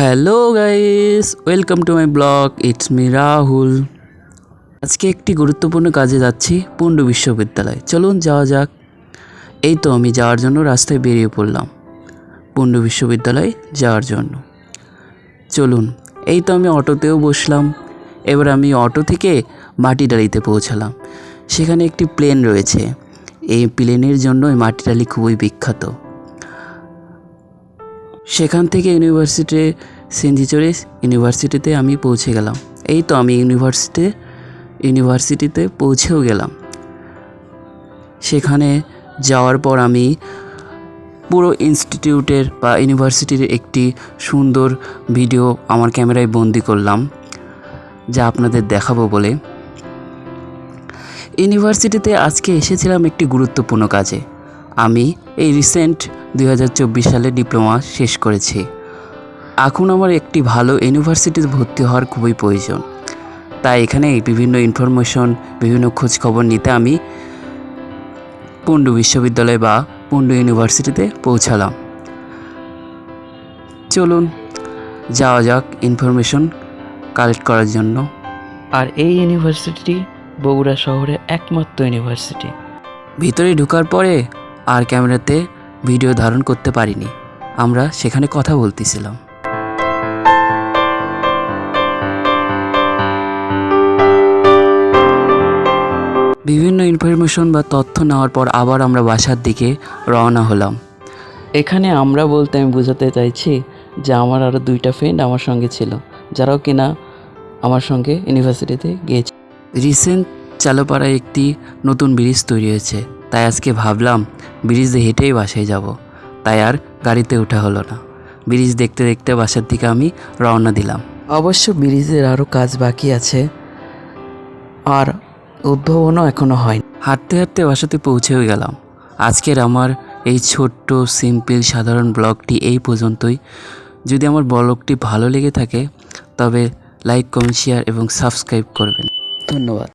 Hello guys welcome to my blog it's me Rahul আজকে একটি গুরুত্বপূর্ণ কাজে যাচ্ছি পুন্ডু বিশ্ববিদ্যালয় চলুন যাওয়া যাক। এই তো আমি যাওয়ার জন্য রাস্তায় বেরিয়ে পড়লাম পুন্ডু বিশ্ববিদ্যালয় যাওয়ার জন্য। চলুন, এই তো আমি অটোতেও বসলাম। এবার আমি অটো থেকে মাটিডালিতে পৌঁছালাম। সেখানে একটি প্লেন রয়েছে। এই প্লেনের জন্য মাটিডালি খুবই বিখ্যাত। সেখান থেকে ইউনিভার্সিটি সেন্ট ইউনিভার্সিটিতে আমি পৌঁছে গেলাম। এই তো আমি ইউনিভার্সিটি ইউনিভার্সিটিতে পৌঁছেও গেলাম। সেখানে যাওয়ার পর আমি পুরো ইনস্টিটিউটের বা ইউনিভার্সিটির একটি সুন্দর ভিডিও আমার ক্যামেরায় বন্দি করলাম, যা আপনাদের দেখাবো বলে। ইউনিভার্সিটিতে আজকে এসেছিলাম একটি গুরুত্বপূর্ণ কাজে। আমি এই রিসেন্ট দুই হাজার চব্বিশ সালে ডিপ্লোমা শেষ করেছি। এখন আমার একটি ভালো ইউনিভার্সিটিতে ভর্তি হওয়ার খুবই প্রয়োজন। তাই এখানে বিভিন্ন ইনফরমেশন বিভিন্ন খোঁজ খবর নিতে আমি পুন্ডু বিশ্ববিদ্যালয় বা পুন্ডু ইউনিভার্সিটিতে পৌঁছালাম। চলুন যাওয়া যাক ইনফরমেশন কালেক্ট করার জন্য। আর এই ইউনিভার্সিটিটি বগুড়া শহরে একমাত্র ইউনিভার্সিটি ভিতরে ঢোকার পরে আর ক্যামেরাতে ভিডিও ধারণ করতে পারিনি। আমরা সেখানে কথা বলতেছিলাম। বিভিন্ন ইনফরমেশন বা তথ্য নেওয়ার পর আবার আমরা বাসার দিকে রওনা হলাম। এখানে আমরা বলতে আমি বোঝাতে চাইছি যে আমার আরও দুইটা ফ্রেন্ড আমার সঙ্গে ছিল যারাও কিনা আমার সঙ্গে ইউনিভার্সিটিতে গিয়েছে। রিসেন্ট চালোপাড়ায় একটি নতুন ব্রিজ তৈরি হয়েছে তাই আজকে ভাবলাম ব্রিজে হেঁটেই বাসায় যাব। তাই আর গাড়িতে ওঠা হলো না। ব্রিজ দেখতে দেখতে বাসার দিকে আমি রওনা দিলাম। অবশ্য ব্রিজের আরও কাজ বাকি আছে। আর উদ্ভাবনও এখনও হয়নি। হাঁটতে হাঁটতে বাসাতে পৌঁছেও গেলাম। আজকের আমার এই ছোট্ট সিম্পল সাধারণ ব্লগটি এই পর্যন্তই। যদি আমার ব্লগটি ভালো লেগে থাকে তবে লাইক কমেন্ট শেয়ার এবং সাবস্ক্রাইব করবেন। ধন্যবাদ।